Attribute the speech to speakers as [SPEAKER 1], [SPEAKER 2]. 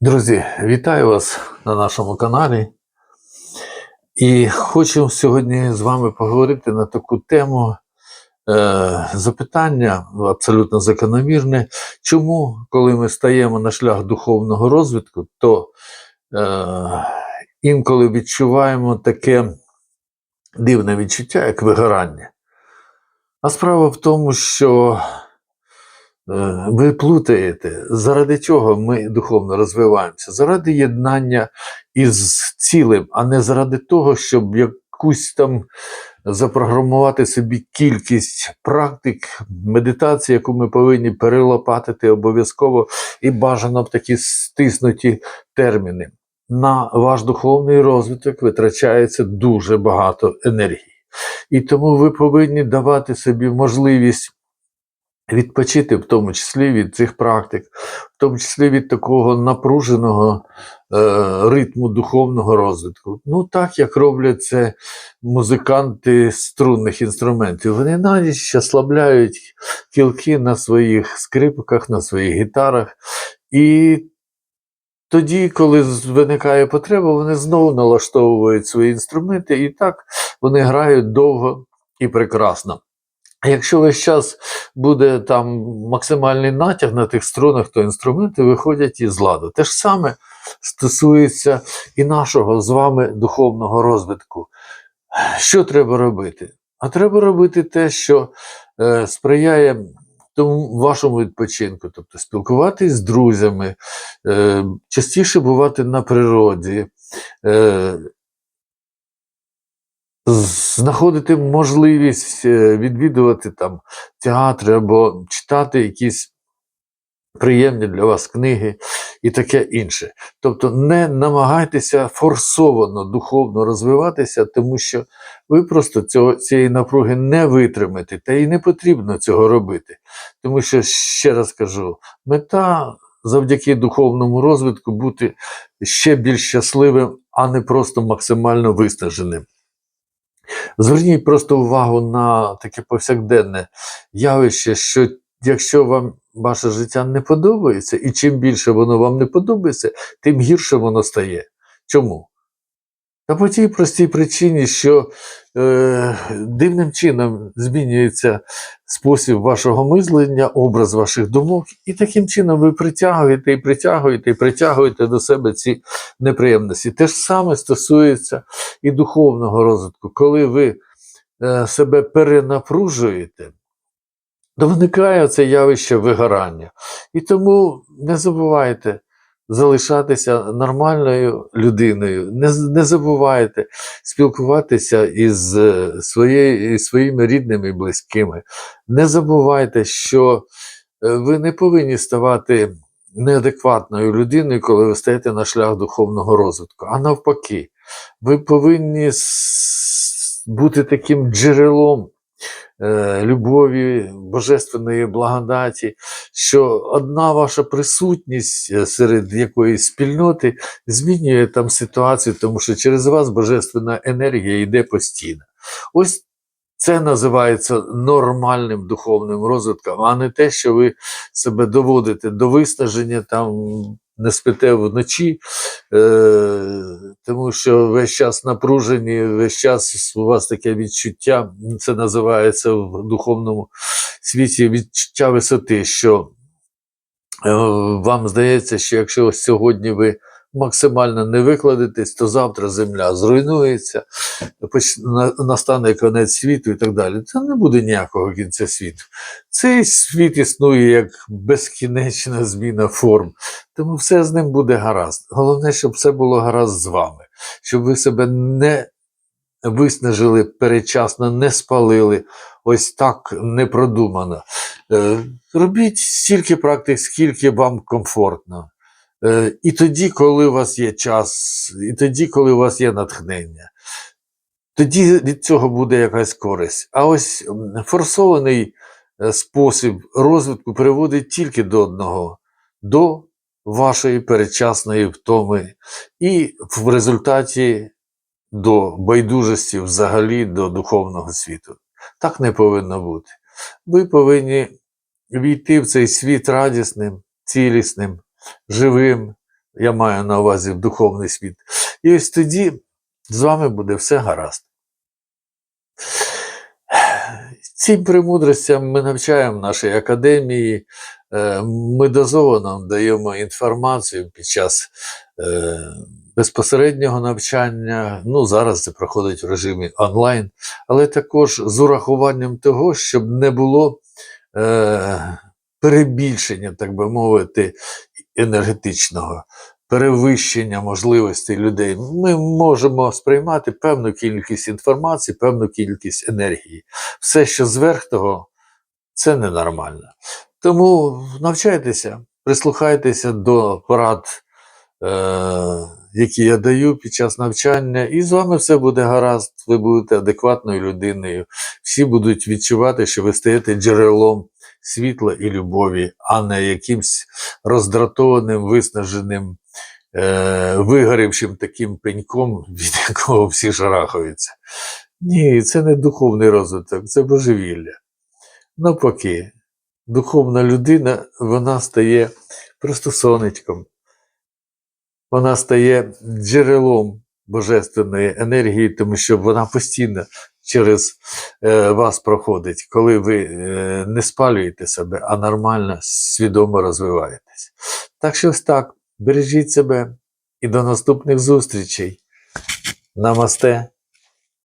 [SPEAKER 1] Друзі, вітаю вас на нашому каналі. І хочу сьогодні з вами поговорити на таку тему е, запитання абсолютно закономірне. Чому, коли ми стаємо на шлях духовного розвитку, то е, інколи відчуваємо таке дивне відчуття, як вигорання? А справа в тому, що Ви плутаєте, заради чого ми духовно розвиваємося? Заради єднання із цілим, а не заради того, щоб якусь там запрограмувати собі кількість практик, медитації, яку ми повинні перелопатити обов'язково і бажано в такі стиснуті терміни. На ваш духовний розвиток витрачається дуже багато енергії. І тому ви повинні давати собі можливість відпочити, в тому числі від цих практик, в тому числі від такого напруженого е, ритму духовного розвитку. Ну, так як роблять це музиканти струнних інструментів. Вони навіть ослабляють кілки на своїх скрипках, на своїх гітарах. І тоді, коли виникає потреба, вони знову налаштовують свої інструменти, і так вони грають довго і прекрасно. Якщо весь час буде там максимальний натяг на тих струнах, то інструменти виходять із ладу. Те ж саме стосується і нашого з вами духовного розвитку. Що треба робити? А треба робити те, що е, сприяє тому вашому відпочинку, тобто спілкуватись з друзями, е, частіше бувати на природі, е, знаходити можливість е, відвідувати там театри або читати якісь приємні для вас книги і таке інше. Тобто не намагайтеся форсовано духовно розвиватися, тому що ви просто цього, цієї напруги не витримаєте, та й не потрібно цього робити. Тому що, ще раз кажу, мета завдяки духовному розвитку бути ще більш щасливим, а не просто максимально виснаженим. Зверніть просто увагу на таке повсякденне явище, що якщо вам ваше життя не подобається, і чим більше воно вам не подобається, тим гірше воно стає. Чому? Та по тій простій причині, що е, дивним чином змінюється спосіб вашого мислення, образ ваших думок, і таким чином ви притягуєте і притягуєте і притягуєте до себе ці неприємності. Те ж саме стосується і духовного розвитку. Коли ви е, себе перенапружуєте, то виникає це явище вигорання. І тому не забувайте залишатися нормальною людиною, не, не забувайте спілкуватися із, е, своєю, із своїми рідними і близькими. Не забувайте, що е, ви не повинні ставати неадекватною людиною, коли ви стаєте на шлях духовного розвитку. А навпаки, ви повинні бути таким джерелом любові, божественної благодаті, що одна ваша присутність е, серед якоїсь спільноти змінює там ситуацію, тому що через вас божественна енергія йде постійно. Ось це називається нормальним духовним розвитком, а не те, що ви себе доводите до виснаження, там не спите вночі, е, тому що весь час напружені, весь час у вас таке відчуття, це називається в духовному світі відчуття висоти, що е, вам здається, що якщо сьогодні ви максимально не викладетесь, то завтра земля зруйнується, настане кінець світу і так далі. Це не буде ніякого кінця світу. Цей світ існує як безкінечна зміна форм, тому все з ним буде гаразд. Головне, щоб все було гаразд з вами, щоб ви себе не виснажили передчасно, не спалили, ось так непродумано. Е, Робіть стільки практик, скільки вам комфортно. Е, І тоді, коли у вас є час, і тоді, коли у вас є натхнення, тоді від цього буде якась користь. А ось форсований е, спосіб розвитку приводить тільки до одного до вашої передчасної втоми, і в результаті до байдужості взагалі до духовного світу. Так не повинно бути. Ви повинні війти в цей світ радісним, цілісним, живим, Я маю на увазі духовний світ. І ось тоді з вами буде все гаразд. Цим премудростям ми навчаємо в нашій академії. Е, Ми дозовано даємо інформацію під час е, безпосереднього навчання. Ну, зараз це проходить в режимі онлайн, але також з урахуванням того, щоб не було е, перебільшення, так би мовити, енергетичного, перевищення можливостей людей. Ми можемо сприймати певну кількість інформації, певну кількість енергії. Все, що зверх того, це ненормально. Тому навчайтеся, прислухайтеся до порад, е- які я даю під час навчання, і з вами все буде гаразд. Ви будете адекватною людиною. Всі будуть відчувати, що ви стаєте джерелом світла і любові, а не якимсь роздратованим, виснаженим, е- вигорівшим таким пеньком, від якого всі шарахаються. Ні, це не духовний розвиток, це божевілля. Навпаки, духовна людина вона стає просто сонечком, вона стає джерелом божественної енергії, тому що вона постійно через е, вас проходить, коли ви е, не спалюєте себе, а нормально, свідомо розвиваєтесь. Так що ось так, бережіть себе і до наступних зустрічей. Намасте.